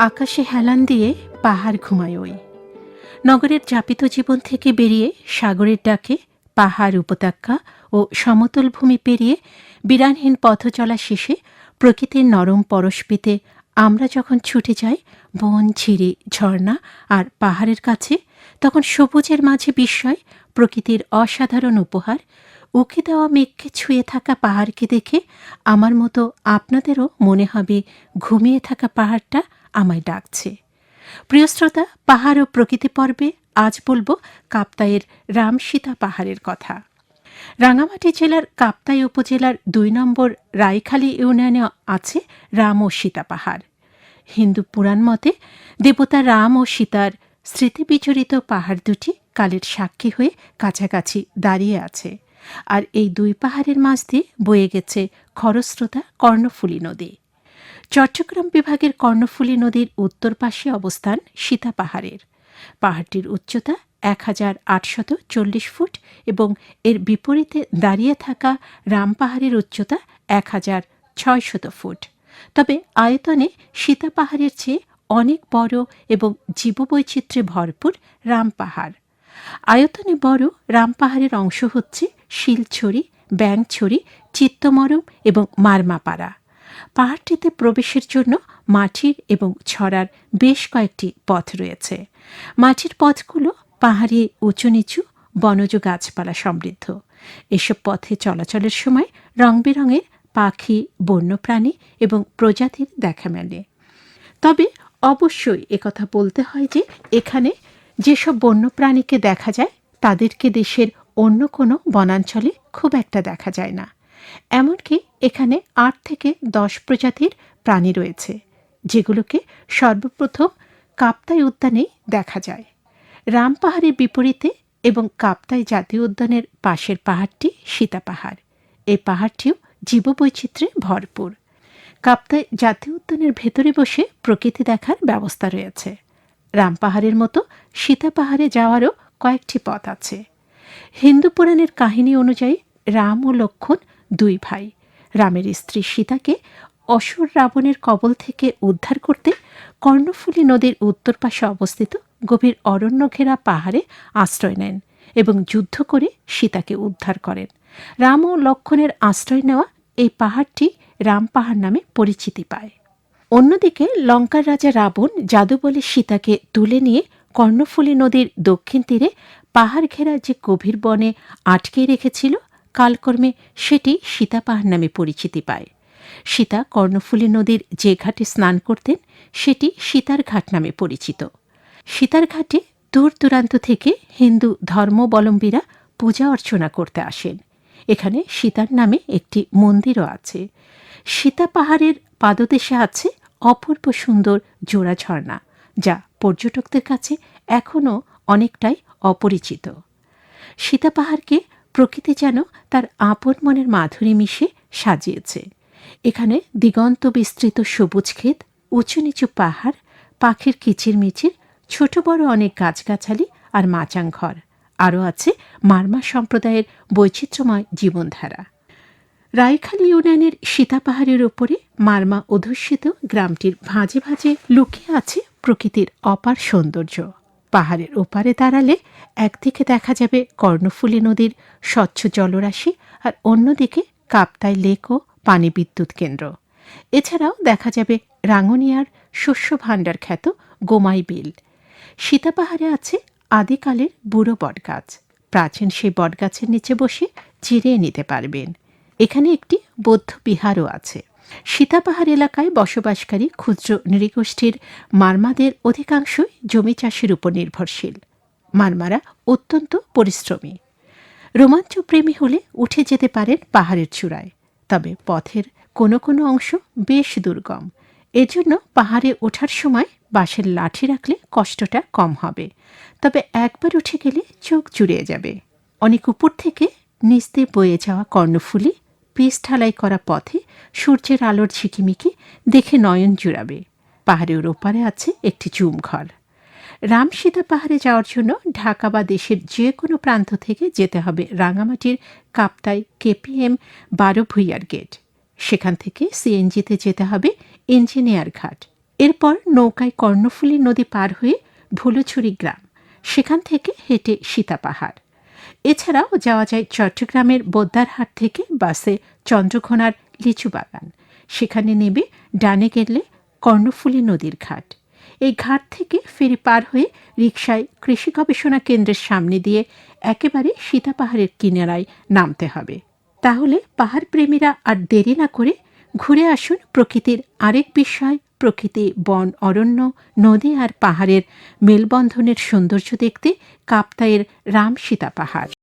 আকাশে হেলান দিয়ে পাহাড় ঘুমায় ওই। নগরের যাপিত জীবন থেকে বেরিয়ে সাগরের ডাকে পাহাড় উপত্যকা ও সমতল ভূমি পেরিয়ে বিরানহীন পথ চলা শেষে প্রকৃতির নরম পরশপিতে আমরা যখন ছুটে যাই, বন, ঝিরি, ঝর্ণা আর পাহাড়ের কাছে, তখন সবুজের মাঝে বিস্ময়, প্রকৃতির অসাধারণ উপহার, উকি দেওয়া মেঘকে ছুঁয়ে থাকা পাহাড়কে দেখে আমার মতো আপনাদেরও মনে হবে ঘুমিয়ে থাকা পাহাড়টা আমায় ডাকছে। প্রিয় শ্রোতা পাহাড় ও প্রকৃতি পর্বে আজ বলব কাপ্তাইয়ের রামসীতা পাহাড়ের কথা। রাঙামাটি জেলার কাপ্তাই উপজেলার দুই নম্বর রাইখালী ইউনিয়নে আছে রাম ও সীতা পাহাড়। হিন্দু পুরাণ মতে দেবতা রাম ও সীতার স্মৃতিবিচরিত পাহাড় দুটি কালের সাক্ষী হয়ে কাছাকাছি দাঁড়িয়ে আছে। আর এই দুই পাহাড়ের মাঝ দিয়ে বয়ে গেছে খরস্রোতা কর্ণফুলী নদী। চট্টগ্রাম বিভাগের কর্ণফুলী নদীর উত্তর পাশে অবস্থান সীতা পাহাড়ের। পাহাড়টির উচ্চতা এক হাজার আটশত চল্লিশ ফুট এবং এর বিপরীতে দাঁড়িয়ে থাকা রাম পাহাড়ের উচ্চতা এক হাজার ছয়শত ফুট। তবে আয়তনে সীতা পাহাড়ের চেয়ে অনেক বড় এবং জীববৈচিত্র্যে ভরপুর রাম পাহাড়। আয়তনে বড় রাম পাহাড়ের অংশ হচ্ছে শিলছড়ি, ব্যাংছড়ি, চিত্তমরম এবং মারমাপাড়া। পাহাড়টিতে প্রবেশের জন্য মাটির এবং ছড়ার বেশ কয়েকটি পথ রয়েছে। মাটির পথগুলো পাহাড়ি উঁচু নিচু বনজ গাছপালা সমৃদ্ধ। এসব পথে চলাচলের সময় রং বেরঙের পাখি, বন্যপ্রাণী এবং প্রজাতির দেখা মেলে। তবে অবশ্যই একথা বলতে হয় যে, এখানে যেসব বন্যপ্রাণীকে দেখা যায়, তাদেরকে দেশের অন্য কোনো বনাঞ্চলে খুব একটা দেখা যায় না। এমনকি এখানে আট থেকে দশ প্রজাতির প্রাণী রয়েছে, যেগুলোকে সর্বপ্রথম কাপ্তাই উদ্যানেই দেখা যায়। রাম পাহাড়ের বিপরীতে এবং কাপ্তাই জাতীয় উদ্যানের পাশের পাহাড়টি সীতা পাহাড়। এই পাহাড়টিও জীববৈচিত্র্যে ভরপুর। কাপ্তাই জাতীয় উদ্যানের ভেতরে বসে প্রকৃতি দেখার ব্যবস্থা রয়েছে। রাম পাহাড়ের মতো সীতা পাহাড়ে যাওয়ারও কয়েকটি পথ আছে। হিন্দু পুরাণের কাহিনী অনুযায়ী রাম ও লক্ষণ দুই ভাই। রামের স্ত্রী সীতাকে অসুর রাবণের কবল থেকে উদ্ধার করতে কর্ণফুলী নদীর উত্তর পাশে অবস্থিত গভীর অরণ্য ঘেরা পাহাড়ে আশ্রয় নেন এবং যুদ্ধ করে সীতাকে উদ্ধার করেন। রাম ও লক্ষণের আশ্রয় নেওয়া এই পাহাড়টি রাম পাহাড় নামে পরিচিতি পায়। অন্যদিকে লঙ্কার রাজা রাবণ জাদু বলে সীতাকে তুলে নিয়ে কর্ণফুলী নদীর দক্ষিণ তীরে পাহাড় ঘেরা যে গভীর বনে আটকে রেখেছিল কালকর্মে সেটি সীতা পাহাড় নামে পরিচিতি পায়। সীতা কর্ণফুলী নদীর যে ঘাটে স্নান করতেন, সেটি সীতার ঘাট নামে পরিচিত। সীতার ঘাটে দূর দূরান্ত থেকে হিন্দু ধর্মাবলম্বীরা পূজা অর্চনা করতে আসেন। এখানে সীতার নামে একটি মন্দিরও আছে। সীতা পাহাড়ের পাদদেশে আছে অপূর্ব সুন্দর জোড়া ঝর্ণা, যা পর্যটকদের কাছে এখনও অনেকটাই অপরিচিত। সীতা পাহাড়কে প্রকৃতি যেন তার আপন মনের মাধুরী মিশে সাজিয়েছে। এখানে দিগন্ত বিস্তৃত সবুজ ক্ষেত, উঁচু নিচু পাহাড়, পাখির কিচিরমিচির, ছোট বড় অনেক গাছগাছালি আর মাচাং ঘর। আরও আছে মারমা সম্প্রদায়ের বৈচিত্র্যময় জীবনধারা। রায়খালী ইউনিয়নের সীতা পাহাড়ের ওপরে মারমা অধ্যুষিত গ্রামটির ভাঁজে ভাঁজে লুকিয়ে আছে প্রকৃতির অপার সৌন্দর্য। পাহাড়ের ওপারে দাঁড়ালে একদিকে দেখা যাবে কর্ণফুলী নদীর স্বচ্ছ জলরাশি আর অন্যদিকে কাপ্তাই লেক ও পানি বিদ্যুৎ কেন্দ্র। এছাড়াও দেখা যাবে রাঙ্গুনিয়ার শস্য ভাণ্ডার খ্যাত গোমাই বিল। সীতা পাহাড়ে আছে আদিকালের বুড়ো বটগাছ। প্রাচীন সেই বটগাছের নিচে বসে জিরিয়ে নিতে পারবেন। এখানে একটি বৌদ্ধ বিহারও আছে। সীতাপাহাড় এলাকায় বসবাসকারী ক্ষুদ্র নৃগোষ্ঠীর মারমাদের অধিকাংশই জমি চাষের উপর নির্ভরশীল। মারমারা অত্যন্ত পরিশ্রমী। রোমাঞ্চপ্রেমী হলে উঠে যেতে পারেন পাহাড়ের চূড়ায়। তবে পথের কোনো কোনো অংশ বেশ দুর্গম। এজন্য পাহাড়ে ওঠার সময় বাঁশের লাঠি রাখলে কষ্টটা কম হবে। তবে একবার উঠে গেলে চোখ জুড়িয়ে যাবে। অনেক উপর থেকে নিস্তে বয়ে যাওয়া কর্ণফুলি পিস ঢালাই করা পথে সূর্যের আলোর ঝিকিমিকি দেখে নয়ন জুড়াবে। পাহাড়ের ওপারে আছে একটি চুমঘর। রামসীতা পাহাড়ে যাওয়ার জন্য ঢাকা বা দেশের যে কোনো প্রান্ত থেকে যেতে হবে রাঙামাটির কাপ্তাই কেপিএম বারো ভুইয়ার গেট। সেখান থেকে সিএনজিতে যেতে হবে ইঞ্জিনিয়ার ঘাট। এরপর নৌকায় কর্ণফুলী নদী পার হয়ে ভুলোছড়ি গ্রাম। সেখান থেকে হেঁটে সীতা পাহাড়। এছাড়াও যাওয়া যায় চট্টগ্রামের বোদ্দারহাট থেকে বাসে চন্দ্রঘোনার লিচু বাগান। সেখানে নেবে ডানে গেলে কর্ণফুলী নদীর ঘাট। এই ঘাট থেকে ফেরি পার হয়ে রিকশায় কৃষি গবেষণা কেন্দ্রের সামনে দিয়ে একেবারে সীতা পাহাড়ের কিনারায় নামতে হবে। তাহলে পাহাড় প্রেমীরা আর দেরি না করে ঘুরে আসুন প্রকৃতির আরেক বিষয় প্রকৃতি, বন, অরণ্য, নদী আর পাহাড়ের মেলবন্ধনের সৌন্দর্য দেখতে কাপ্তাইয়ের রাম সীতা পাহাড়।